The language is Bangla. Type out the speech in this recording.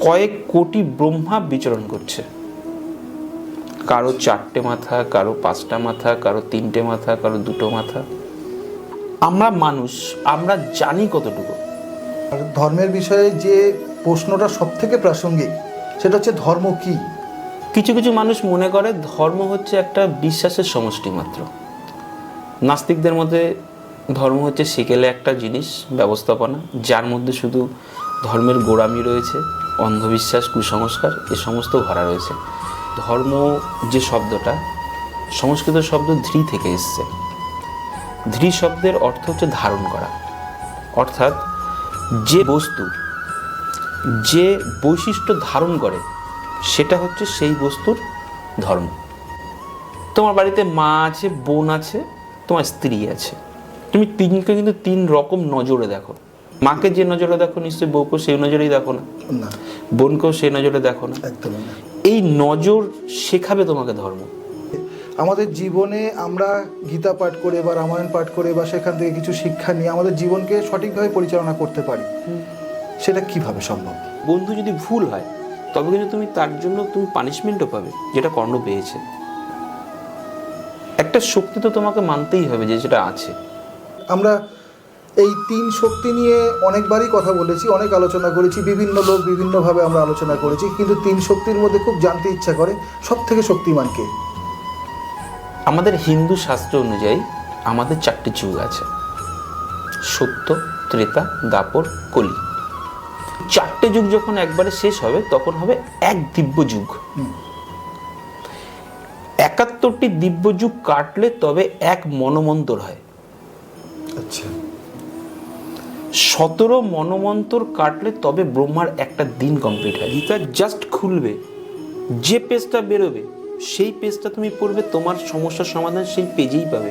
কয়েক কোটি ব্রহ্মা বিচরণ করছে। কারও চারটে মাথা কারও পাঁচটা মাথা কারও তিনটে মাথা কারও দুটো মাথা। আমরা মানুষ আমরা জানি কতটুকু। আর ধর্মের বিষয়ে যে প্রশ্নটা সব থেকে প্রাসঙ্গিক সেটা হচ্ছে ধর্ম কি? কিছু কিছু মানুষ মনে করে ধর্ম হচ্ছে একটা বিশ্বাসের সমষ্টি মাত্র। নাস্তিকদের মধ্যে ধর্ম হচ্ছে সেকেলে একটা জিনিস ব্যবস্থাপনা যার মধ্যে শুধু ধর্মের গোড়ামি রয়েছে। অন্ধবিশ্বাস, কুসংস্কার, এ সমস্ত ভরা রয়েছে। ধর্ম যে শব্দটা, সংস্কৃত শব্দ ধৃ থেকে এসছে। ধৃ শব্দের অর্থ হচ্ছে ধারণ করা। অর্থাৎ যে বস্তু, যে বৈশিষ্ট্য ধারণ করে, সেটা হচ্ছে সেই বস্তুর ধর্ম। তোমার বাড়িতে মা আছে, বোন আছে, তোমার স্ত্রী আছে। তুমি তিনকে কিন্তু তিন রকম নজরে দেখো। মাকে যে নজরে দেখো নিশ্চয়ই বউকেও সেই নজরেই দেখো না। বোনকেও সেই নজরে দেখো না। একদমই না। এই নজর শেখাবে তোমাকে ধর্ম। আমাদের জীবনে আমরা গীতা পাঠ করে বা রামায়ণ পাঠ করে বা সেখান থেকে কিছু শিক্ষা নিয়ে আমাদের জীবনকে সঠিকভাবে পরিচালনা করতে পারি। সেটা কীভাবে সম্ভব? বন্ধু যদি ভুল হয় তবে কিন্তু তুমি তার জন্য তুমি পানিশমেন্টও পাবে যেটা কর্ণ পেয়েছে। একটা শক্তি তো তোমাকে মানতেই হবে যে যেটা আছে। আমরা এই তিন শক্তি নিয়ে অনেকবারই কথা বলেছি অনেক আলোচনা করেছি বিভিন্ন লোক বিভিন্নভাবে আমরা আলোচনা করেছি কিন্তু তিন শক্তির মধ্যে খুব জানতে ইচ্ছা করে সব থেকে শক্তিমান কে? আমাদের হিন্দু শাস্ত্র অনুযায়ী আমাদের চারটি যুগ আছে সত্য ত্রেতা দাপর কলি। চারটে যুগ যখন একবারে শেষ হবে তখন হবে এক দিব্য যুগ। একাত্তরটি দিব্য যুগ কাটলে তবে এক মনমন্তর হয়। আচ্ছা। সতেরো মনমন্তর কাটলে তবে ব্রহ্মার একটা দিন কমপ্লিট হয়। গীতা জাস্ট খুলবে, যে পেজটা বেরোবে, সেই পেজটা তুমি পড়বে, তোমার সমস্যার সমাধান সেই পেজেই পাবে।